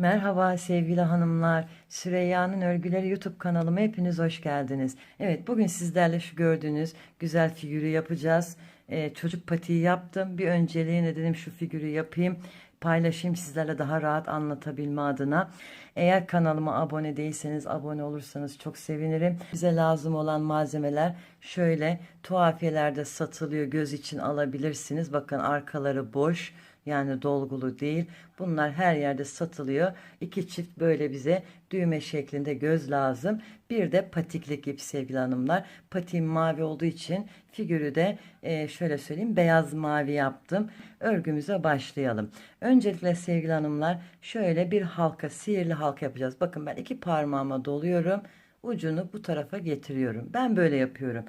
Merhaba sevgili hanımlar. Süreyya'nın Örgüleri YouTube kanalıma hepiniz hoş geldiniz. Evet bugün sizlerle şu gördüğünüz güzel figürü yapacağız. Ee, çocuk patiği yaptım. Bir önceliğine dedim şu figürü yapayım. Paylaşayım sizlerle daha rahat anlatabilme adına. Eğer kanalıma abone değilseniz abone olursanız çok sevinirim. Bize lazım olan malzemeler şöyle tuhafiyelerde satılıyor. Göz için alabilirsiniz. Bakın arkaları boş. Yani dolgulu değil. Bunlar her yerde satılıyor. İki çift böyle bize düğme şeklinde göz lazım. Bir de patiklik ip sevgili hanımlar. Patiğim mavi olduğu için figürü de e, şöyle söyleyeyim beyaz mavi yaptım. Örgümüze başlayalım. Öncelikle sevgili hanımlar şöyle bir halka sihirli halka yapacağız. Bakın ben iki parmağıma doluyorum. Ucunu bu tarafa getiriyorum. Ben böyle yapıyorum.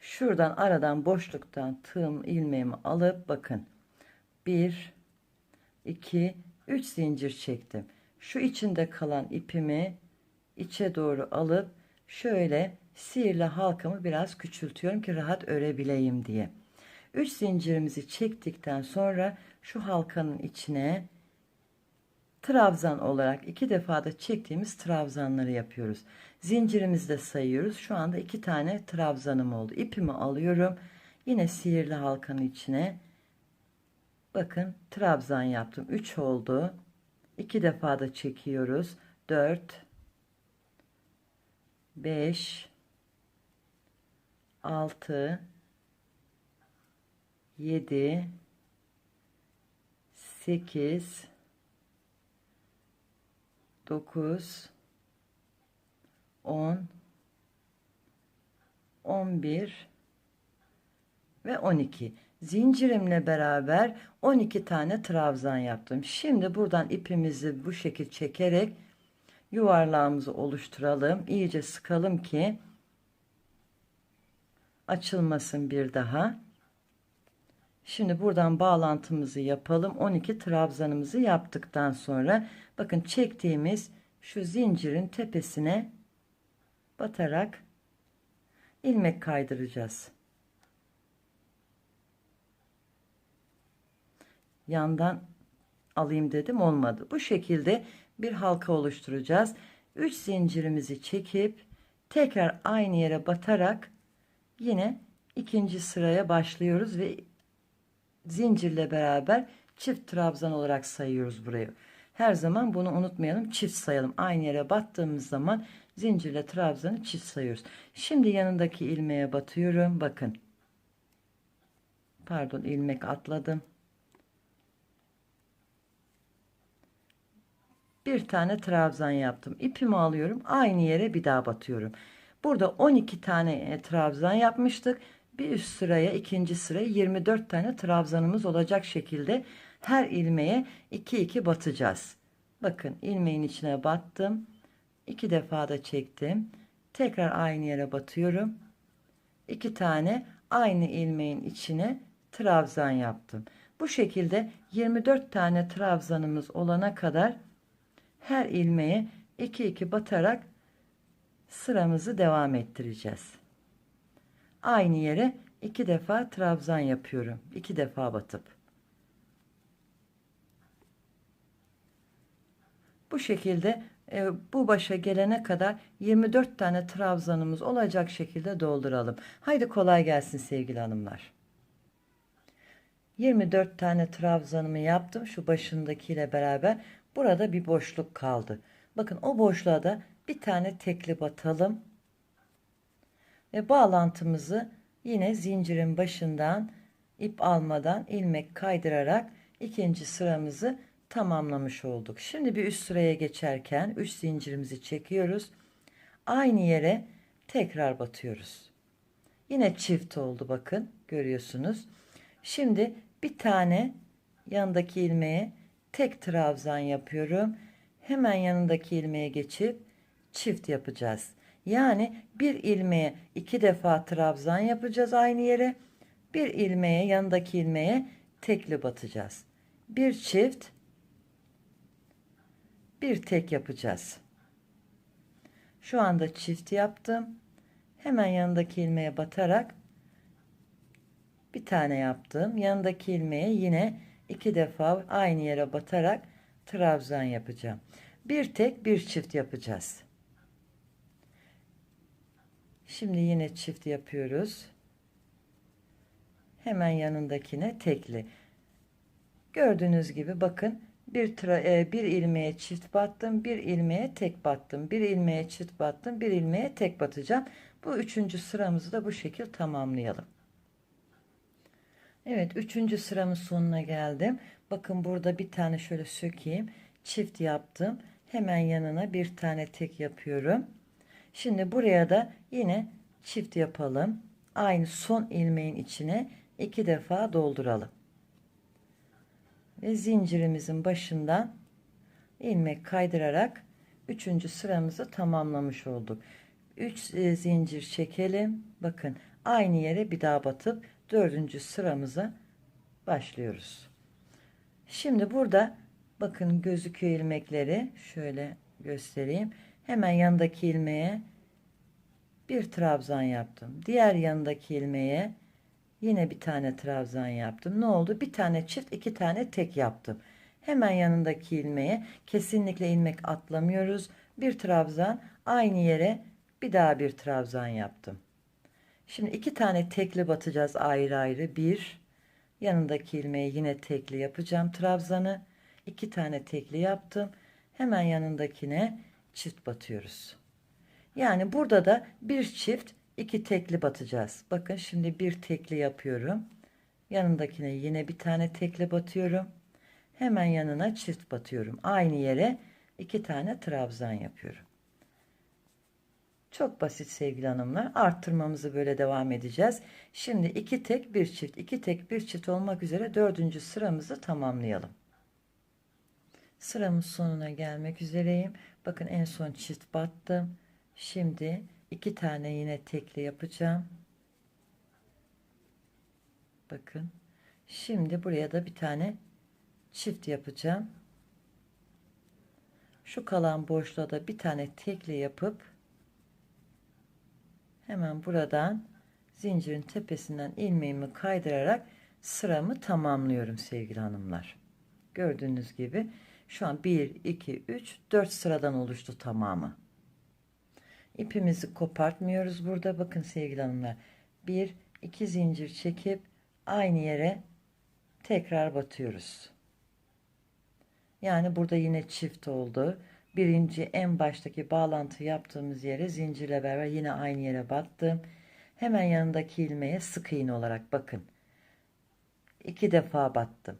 Şuradan aradan boşluktan tığım ilmeğimi alıp bakın. 1 2 3 zincir çektim. Şu içinde kalan ipimi içe doğru alıp şöyle sihirli halkamı biraz küçültüyorum ki rahat örebileyim diye. 3 zincirimizi çektikten sonra şu halkanın içine trabzan olarak iki defada çektiğimiz trabzanları yapıyoruz. Zincirimizi de sayıyoruz. Şu anda iki tane trabzanım oldu. İpimi alıyorum. Yine sihirli halkanın içine Bakın trabzan yaptım. 3 oldu. 2 defa da çekiyoruz. 4 5 6 7 8 9 10 11 ve 12 zincirimle beraber 12 tane trabzan yaptım. Şimdi buradan ipimizi bu şekil çekerek yuvarlağımızı oluşturalım. İyice sıkalım ki açılmasın bir daha. Şimdi buradan bağlantımızı yapalım. 12 trabzanımızı yaptıktan sonra bakın çektiğimiz şu zincirin tepesine batarak ilmek kaydıracağız. Yandan alayım dedim olmadı. Bu şekilde bir halka oluşturacağız. 3 zincirimizi çekip tekrar aynı yere batarak yine ikinci sıraya başlıyoruz ve zincirle beraber çift trabzan olarak sayıyoruz burayı. Her zaman bunu unutmayalım. Çift sayalım. Aynı yere battığımız zaman zincirle trabzanı çift sayıyoruz. Şimdi yanındaki ilmeğe batıyorum. Bakın. Pardon ilmek atladım. Bir tane trabzan yaptım. İpimi alıyorum. Aynı yere bir daha batıyorum. Burada 12 tane e, trabzan yapmıştık. Bir üst sıraya ikinci sıraya 24 tane trabzanımız olacak şekilde her ilmeğe 2 2 batacağız. Bakın ilmeğin içine battım. iki defa da çektim. Tekrar aynı yere batıyorum. iki tane aynı ilmeğin içine trabzan yaptım. Bu şekilde 24 tane trabzanımız olana kadar her ilmeğe 2 2 batarak sıramızı devam ettireceğiz. Aynı yere iki defa trabzan yapıyorum. iki defa batıp. Bu şekilde e, bu başa gelene kadar 24 tane trabzanımız olacak şekilde dolduralım. Haydi kolay gelsin sevgili hanımlar. 24 tane trabzanımı yaptım şu başındakiyle beraber. Burada bir boşluk kaldı. Bakın o boşluğa da bir tane tekli batalım. Ve bağlantımızı yine zincirin başından ip almadan ilmek kaydırarak ikinci sıramızı tamamlamış olduk. Şimdi bir üst sıraya geçerken 3 zincirimizi çekiyoruz. Aynı yere tekrar batıyoruz. Yine çift oldu bakın görüyorsunuz. Şimdi bir tane yanındaki ilmeğe tek trabzan yapıyorum. Hemen yanındaki ilmeğe geçip çift yapacağız. Yani bir ilmeğe iki defa trabzan yapacağız aynı yere. Bir ilmeğe yanındaki ilmeğe tekli batacağız. Bir çift bir tek yapacağız. Şu anda çift yaptım. Hemen yanındaki ilmeğe batarak bir tane yaptım. Yanındaki ilmeğe yine iki defa aynı yere batarak trabzan yapacağım. bir tek bir çift yapacağız. Şimdi yine çift yapıyoruz. Hemen yanındakine tekli. Gördüğünüz gibi bakın bir, tra, e, bir ilmeğe çift battım, bir ilmeğe tek battım, bir ilmeğe çift battım, bir ilmeğe tek batacağım. Bu üçüncü sıramızı da bu şekil tamamlayalım. Evet, üçüncü sıramın sonuna geldim. Bakın burada bir tane şöyle sökeyim. Çift yaptım. Hemen yanına bir tane tek yapıyorum. Şimdi buraya da yine çift yapalım. Aynı son ilmeğin içine iki defa dolduralım. Ve zincirimizin başından ilmek kaydırarak üçüncü sıramızı tamamlamış olduk. 3 zincir çekelim. Bakın aynı yere bir daha batıp dördüncü sıramıza başlıyoruz. Şimdi burada bakın gözüküyor ilmekleri. Şöyle göstereyim. Hemen yanındaki ilmeğe bir trabzan yaptım. Diğer yanındaki ilmeğe yine bir tane trabzan yaptım. Ne oldu? Bir tane çift, iki tane tek yaptım. Hemen yanındaki ilmeğe kesinlikle ilmek atlamıyoruz. Bir trabzan aynı yere bir daha bir trabzan yaptım. Şimdi iki tane tekli batacağız ayrı ayrı. Bir yanındaki ilmeği yine tekli yapacağım trabzanı. iki tane tekli yaptım. Hemen yanındakine çift batıyoruz. Yani burada da bir çift iki tekli batacağız. Bakın şimdi bir tekli yapıyorum. Yanındakine yine bir tane tekli batıyorum. Hemen yanına çift batıyorum. Aynı yere iki tane trabzan yapıyorum. Çok basit sevgili hanımlar. Arttırmamızı böyle devam edeceğiz. Şimdi iki tek bir çift, iki tek bir çift olmak üzere dördüncü sıramızı tamamlayalım. Sıramın sonuna gelmek üzereyim. Bakın en son çift battım. Şimdi iki tane yine tekli yapacağım. Bakın. Şimdi buraya da bir tane çift yapacağım. Şu kalan boşluğa da bir tane tekli yapıp hemen buradan zincirin tepesinden ilmeğimi kaydırarak sıramı tamamlıyorum sevgili hanımlar. Gördüğünüz gibi şu an 1, 2, 3, 4 sıradan oluştu tamamı. İpimizi kopartmıyoruz burada. Bakın sevgili hanımlar. 1, 2 zincir çekip aynı yere tekrar batıyoruz. Yani burada yine çift oldu. Birinci en baştaki bağlantı yaptığımız yere zincirle beraber yine aynı yere battım. Hemen yanındaki ilmeğe sık iğne olarak bakın. iki defa battım.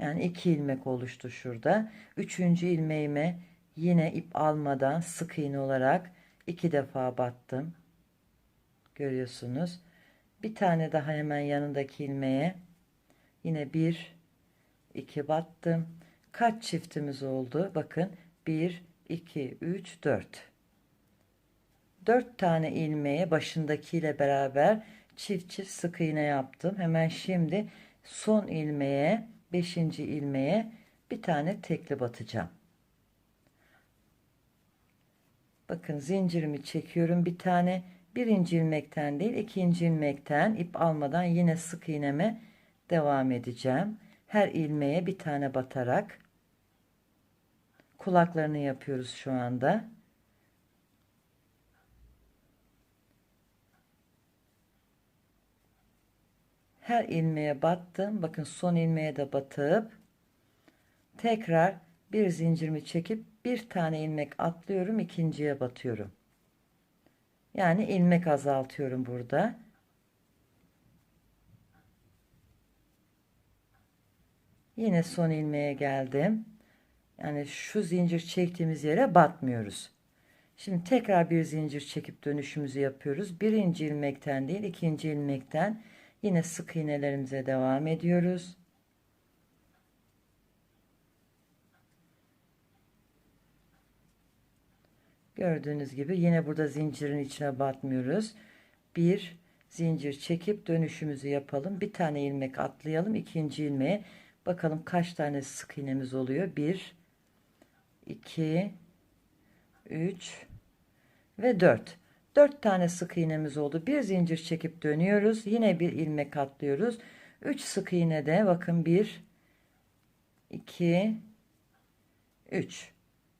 Yani iki ilmek oluştu şurada. Üçüncü ilmeğime yine ip almadan sık iğne olarak iki defa battım. Görüyorsunuz. Bir tane daha hemen yanındaki ilmeğe yine bir iki battım. Kaç çiftimiz oldu? Bakın 1 2 3 4. 4 tane ilmeğe başındakiyle beraber çift çift sık iğne yaptım. Hemen şimdi son ilmeğe 5. ilmeğe bir tane tekli batacağım. Bakın zincirimi çekiyorum bir tane. Birinci ilmekten değil ikinci ilmekten ip almadan yine sık iğneme devam edeceğim. Her ilmeğe bir tane batarak kulaklarını yapıyoruz şu anda. Her ilmeğe battım. Bakın son ilmeğe de batıp tekrar bir zincirimi çekip bir tane ilmek atlıyorum ikinciye batıyorum yani ilmek azaltıyorum burada yine son ilmeğe geldim yani şu zincir çektiğimiz yere batmıyoruz şimdi tekrar bir zincir çekip dönüşümüzü yapıyoruz birinci ilmekten değil ikinci ilmekten yine sık iğnelerimize devam ediyoruz Gördüğünüz gibi yine burada zincirin içine batmıyoruz. Bir zincir çekip dönüşümüzü yapalım. Bir tane ilmek atlayalım. ikinci ilmeğe bakalım kaç tane sık iğnemiz oluyor. Bir, iki, üç ve dört. Dört tane sık iğnemiz oldu. Bir zincir çekip dönüyoruz. Yine bir ilmek atlıyoruz. Üç sık iğne de bakın bir, iki, 3.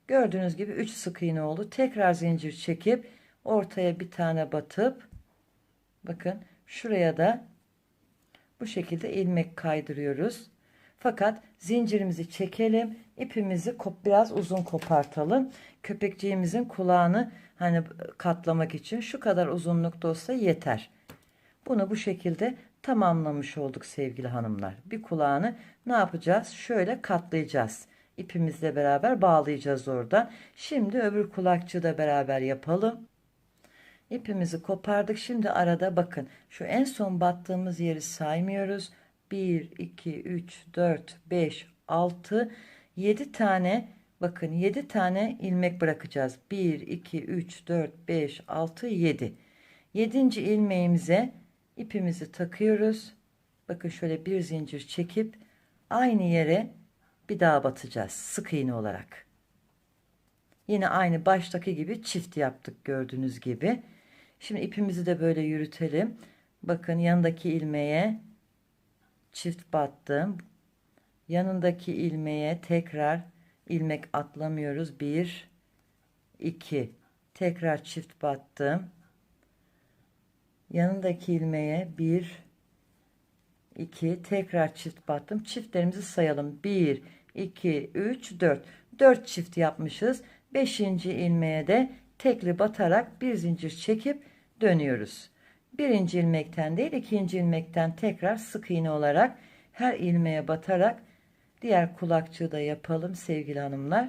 Gördüğünüz gibi 3 sık iğne oldu. Tekrar zincir çekip ortaya bir tane batıp bakın şuraya da bu şekilde ilmek kaydırıyoruz. Fakat zincirimizi çekelim. ipimizi kop biraz uzun kopartalım. Köpekçiğimizin kulağını hani katlamak için şu kadar uzunlukta olsa yeter. Bunu bu şekilde tamamlamış olduk sevgili hanımlar. Bir kulağını ne yapacağız? Şöyle katlayacağız. İpimizle beraber bağlayacağız orada. Şimdi öbür kulakçığı da beraber yapalım. İpimizi kopardık. Şimdi arada bakın şu en son battığımız yeri saymıyoruz. 1, 2, 3, 4, 5, 6, 7 tane bakın 7 tane ilmek bırakacağız. 1, 2, 3, 4, 5, 6, 7. 7. ilmeğimize ipimizi takıyoruz. Bakın şöyle bir zincir çekip aynı yere bir daha batacağız sık iğne olarak. Yine aynı baştaki gibi çift yaptık gördüğünüz gibi. Şimdi ipimizi de böyle yürütelim. Bakın yanındaki ilmeğe çift battım. Yanındaki ilmeğe tekrar ilmek atlamıyoruz. 1 2 tekrar çift battım. Yanındaki ilmeğe 1 2 tekrar çift battım. Çiftlerimizi sayalım. 1 2 3 4. 4 çift yapmışız. 5. ilmeğe de tekli batarak bir zincir çekip dönüyoruz. Birinci ilmekten değil ikinci ilmekten tekrar sık iğne olarak her ilmeğe batarak diğer kulakçığı da yapalım sevgili hanımlar.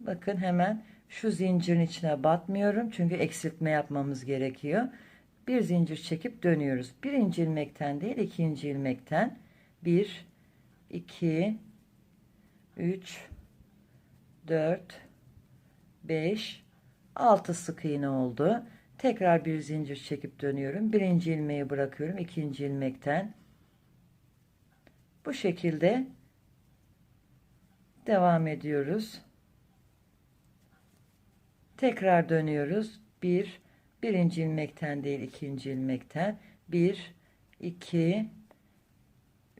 Bakın hemen şu zincirin içine batmıyorum çünkü eksiltme yapmamız gerekiyor. Bir zincir çekip dönüyoruz. Birinci ilmekten değil ikinci ilmekten 1 2 3 4 5 6 sık iğne oldu. Tekrar bir zincir çekip dönüyorum. Birinci ilmeği bırakıyorum. ikinci ilmekten. Bu şekilde devam ediyoruz. Tekrar dönüyoruz. Bir, birinci ilmekten değil ikinci ilmekten. Bir, iki,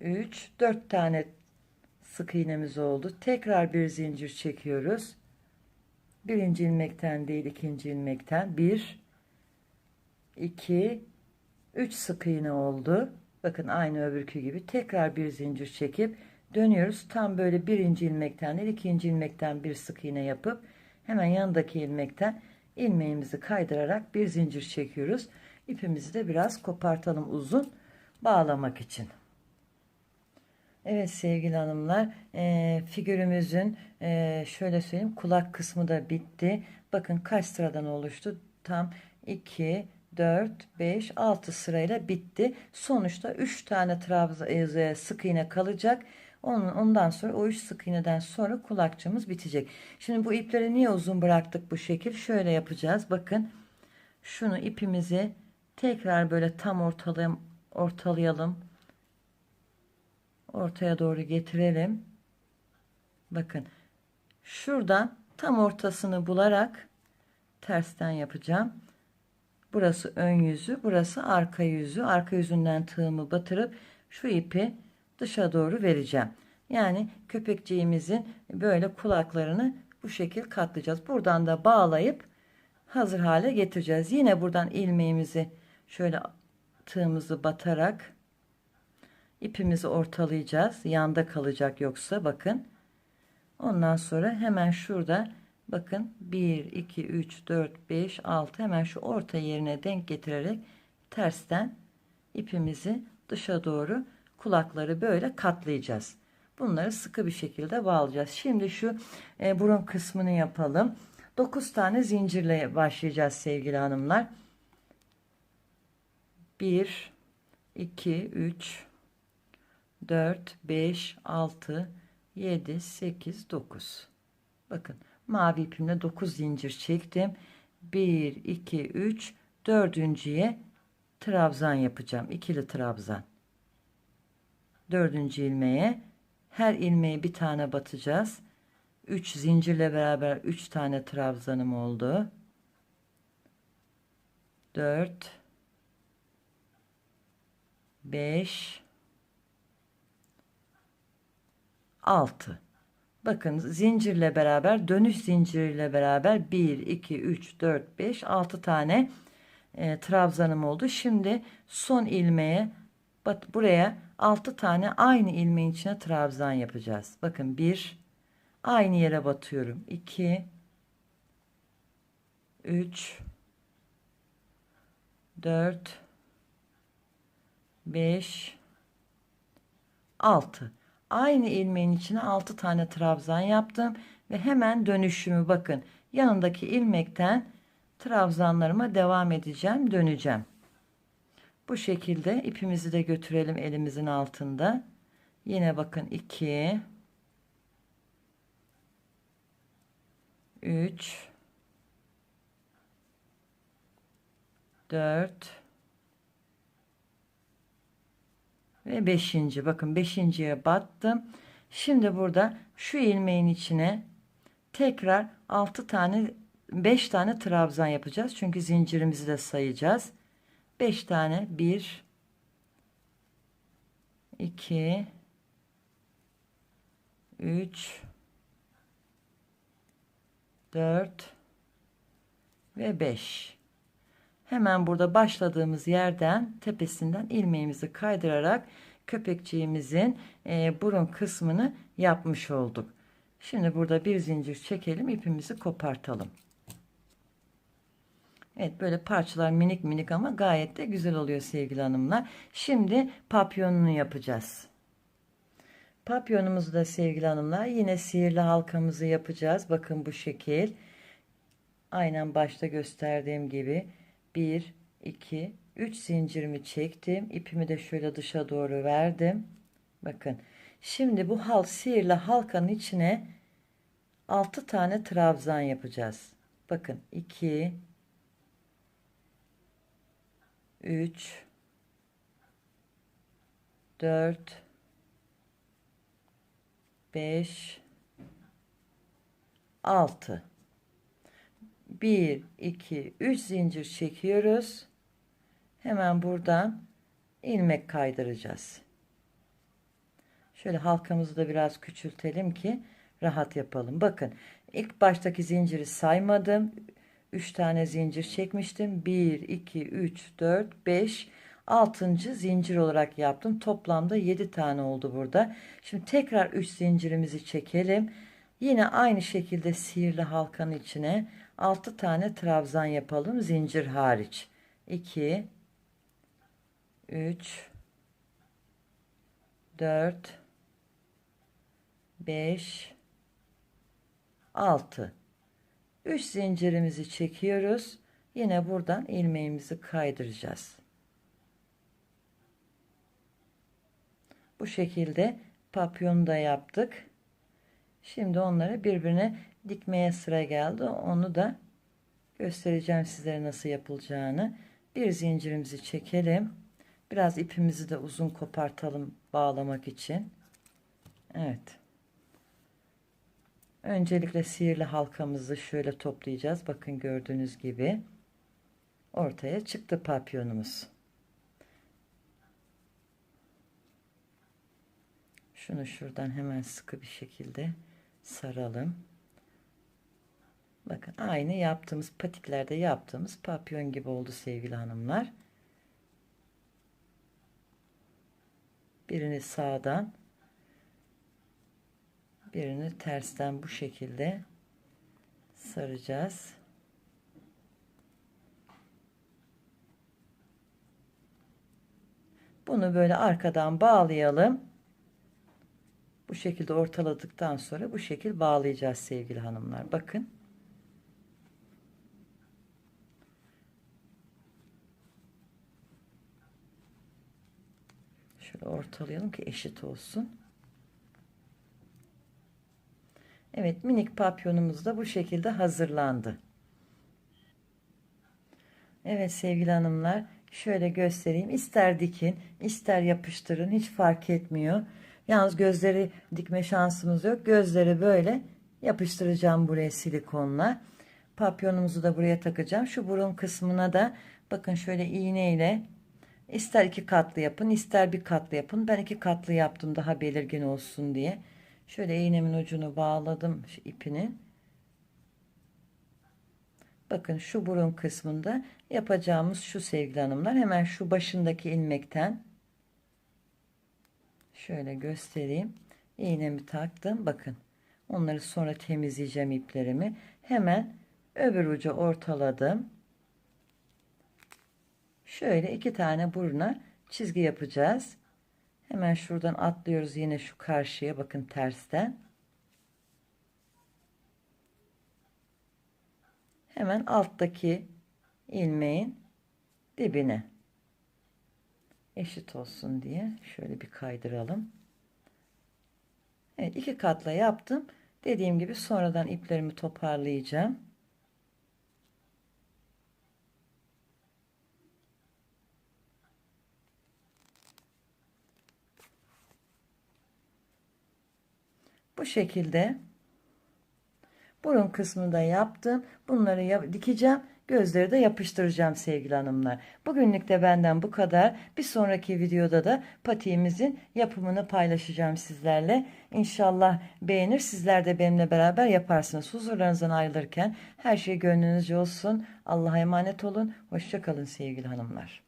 üç, dört tane sık iğnemiz oldu. Tekrar bir zincir çekiyoruz. Birinci ilmekten değil ikinci ilmekten. Bir, iki, üç sık iğne oldu. Bakın aynı öbürkü gibi tekrar bir zincir çekip dönüyoruz. Tam böyle birinci ilmekten değil ikinci ilmekten bir sık iğne yapıp hemen yanındaki ilmekten ilmeğimizi kaydırarak bir zincir çekiyoruz. İpimizi de biraz kopartalım uzun bağlamak için. Evet sevgili hanımlar e, figürümüzün e, şöyle söyleyeyim kulak kısmı da bitti. Bakın kaç sıradan oluştu? Tam 2, 4, 5, 6 sırayla bitti. Sonuçta 3 tane trabzan e, sık iğne kalacak. Ondan sonra o 3 sık iğneden sonra kulakçımız bitecek. Şimdi bu ipleri niye uzun bıraktık bu şekil? Şöyle yapacağız. Bakın şunu ipimizi tekrar böyle tam ortalayalım. ortalayalım ortaya doğru getirelim. Bakın şuradan tam ortasını bularak tersten yapacağım. Burası ön yüzü, burası arka yüzü. Arka yüzünden tığımı batırıp şu ipi dışa doğru vereceğim. Yani köpekçiğimizin böyle kulaklarını bu şekil katlayacağız. Buradan da bağlayıp hazır hale getireceğiz. Yine buradan ilmeğimizi şöyle tığımızı batarak ipimizi ortalayacağız. Yanda kalacak yoksa bakın. Ondan sonra hemen şurada bakın 1 2 3 4 5 6 hemen şu orta yerine denk getirerek tersten ipimizi dışa doğru kulakları böyle katlayacağız. Bunları sıkı bir şekilde bağlayacağız. Şimdi şu e, burun kısmını yapalım. 9 tane zincirle başlayacağız sevgili hanımlar. 1 2 3 4, 5, 6, 7, 8, 9. Bakın mavi ipimle 9 zincir çektim. 1, 2, 3, dördüncüye trabzan yapacağım. İkili trabzan. Dördüncü ilmeğe her ilmeğe bir tane batacağız. 3 zincirle beraber 3 tane trabzanım oldu. 4 5 6. Bakın zincirle beraber dönüş zinciriyle beraber 1, 2, 3, 4, 5, 6 tane e, trabzanım oldu. Şimdi son ilmeğe bak buraya 6 tane aynı ilmeğin içine trabzan yapacağız. Bakın 1 aynı yere batıyorum. 2 3 4 5 6 aynı ilmeğin içine 6 tane trabzan yaptım ve hemen dönüşümü bakın. Yanındaki ilmekten trabzanlarıma devam edeceğim döneceğim. Bu şekilde ipimizi de götürelim elimizin altında. Yine bakın 2 3 4 ve 5. bakın 5.ye battım. Şimdi burada şu ilmeğin içine tekrar 6 tane 5 tane trabzan yapacağız. Çünkü zincirimizi de sayacağız. 5 tane 1 2 3 4 ve 5 Hemen burada başladığımız yerden tepesinden ilmeğimizi kaydırarak köpekçiğimizin e, burun kısmını yapmış olduk. Şimdi burada bir zincir çekelim ipimizi kopartalım. Evet böyle parçalar minik minik ama gayet de güzel oluyor sevgili hanımlar. Şimdi papyonunu yapacağız. Papyonumuzu da sevgili hanımlar yine sihirli halkamızı yapacağız. Bakın bu şekil. Aynen başta gösterdiğim gibi 1 2 3 zincirimi çektim. İpimi de şöyle dışa doğru verdim. Bakın şimdi bu hal sihirli halkanın içine 6 tane trabzan yapacağız. Bakın 2 3 4 5 6 1 2 3 zincir çekiyoruz. Hemen buradan ilmek kaydıracağız. Şöyle halkamızı da biraz küçültelim ki rahat yapalım. Bakın ilk baştaki zinciri saymadım. 3 tane zincir çekmiştim. 1 2 3 4 5 6. zincir olarak yaptım. Toplamda 7 tane oldu burada. Şimdi tekrar 3 zincirimizi çekelim. Yine aynı şekilde sihirli halkanın içine 6 tane trabzan yapalım zincir hariç. 2 3 4 5 6 3 zincirimizi çekiyoruz. Yine buradan ilmeğimizi kaydıracağız. Bu şekilde papyonu da yaptık. Şimdi onları birbirine dikmeye sıra geldi. Onu da göstereceğim sizlere nasıl yapılacağını. Bir zincirimizi çekelim. Biraz ipimizi de uzun kopartalım bağlamak için. Evet. Öncelikle sihirli halkamızı şöyle toplayacağız. Bakın gördüğünüz gibi ortaya çıktı papyonumuz. Şunu şuradan hemen sıkı bir şekilde saralım. Bakın aynı yaptığımız patiklerde yaptığımız papyon gibi oldu sevgili hanımlar. Birini sağdan birini tersten bu şekilde saracağız. Bunu böyle arkadan bağlayalım. Bu şekilde ortaladıktan sonra bu şekil bağlayacağız sevgili hanımlar. Bakın. Şöyle ortalayalım ki eşit olsun. Evet minik papyonumuz da bu şekilde hazırlandı. Evet sevgili hanımlar şöyle göstereyim. İster dikin ister yapıştırın hiç fark etmiyor. Yalnız gözleri dikme şansımız yok. Gözleri böyle yapıştıracağım buraya silikonla. Papyonumuzu da buraya takacağım. Şu burun kısmına da bakın şöyle iğneyle İster iki katlı yapın, ister bir katlı yapın. Ben iki katlı yaptım daha belirgin olsun diye. Şöyle iğnemin ucunu bağladım şu ipini. Bakın şu burun kısmında yapacağımız şu sevgili hanımlar. Hemen şu başındaki ilmekten şöyle göstereyim. İğnemi taktım. Bakın. Onları sonra temizleyeceğim iplerimi. Hemen öbür ucu ortaladım. Şöyle iki tane buruna çizgi yapacağız. Hemen şuradan atlıyoruz yine şu karşıya bakın tersten. Hemen alttaki ilmeğin dibine eşit olsun diye şöyle bir kaydıralım. Evet iki katla yaptım. Dediğim gibi sonradan iplerimi toparlayacağım. Şekilde burun kısmını da yaptım. Bunları yap- dikeceğim. Gözleri de yapıştıracağım sevgili hanımlar. Bugünlük de benden bu kadar. Bir sonraki videoda da patiğimizin yapımını paylaşacağım sizlerle. İnşallah beğenir. Sizler de benimle beraber yaparsınız. Huzurlarınızdan ayrılırken her şey gönlünüzce olsun. Allah'a emanet olun. Hoşçakalın sevgili hanımlar.